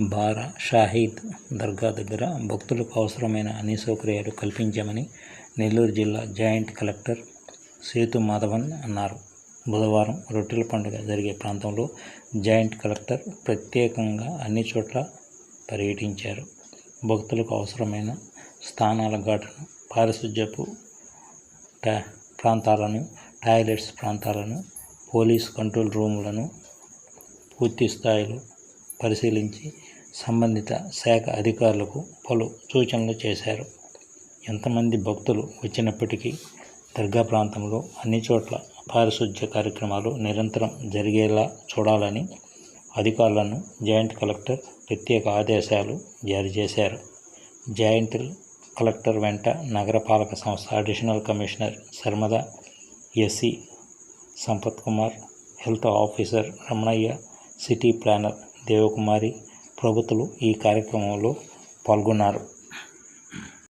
బారా షాహీద్ దర్గా దగ్గర భక్తులకు అవసరమైన అన్ని సౌకర్యాలు కల్పించామని నెల్లూరు జిల్లా జాయింట్ కలెక్టర్ సేతు మాధవన్ అన్నారు. బుధవారం రొట్టెల పండుగ జరిగే ప్రాంతంలో జాయింట్ కలెక్టర్ ప్రత్యేకంగా అన్ని చోట్ల పర్యటించారు. భక్తులకు అవసరమైన స్థానాల ఘాటును పారిశుధ్యపు టా ప్రాంతాలను టాయిలెట్స్ ప్రాంతాలను పోలీస్ కంట్రోల్ రూములను పూర్తి స్థాయిలో పరిశీలించి సంబంధిత శాఖ అధికారులకు పలు సూచనలు చేశారు. ఎంతమంది భక్తులు వచ్చినప్పటికీ దర్గా ప్రాంతంలో అన్ని చోట్ల పారిశుధ్య కార్యక్రమాలు నిరంతరం జరిగేలా చూడాలని అధికారులను జాయింట్ కలెక్టర్ ప్రత్యేక ఆదేశాలు జారీ చేశారు. జాయింట్ కలెక్టర్ వెంట నగరపాలక సంస్థ additional commissioner Sharmada SC Sampath Kumar health officer Ramanaiah city planner Devakumari ప్రభుత్వలు ఈ కార్యక్రమంలో పాల్గొన్నారు.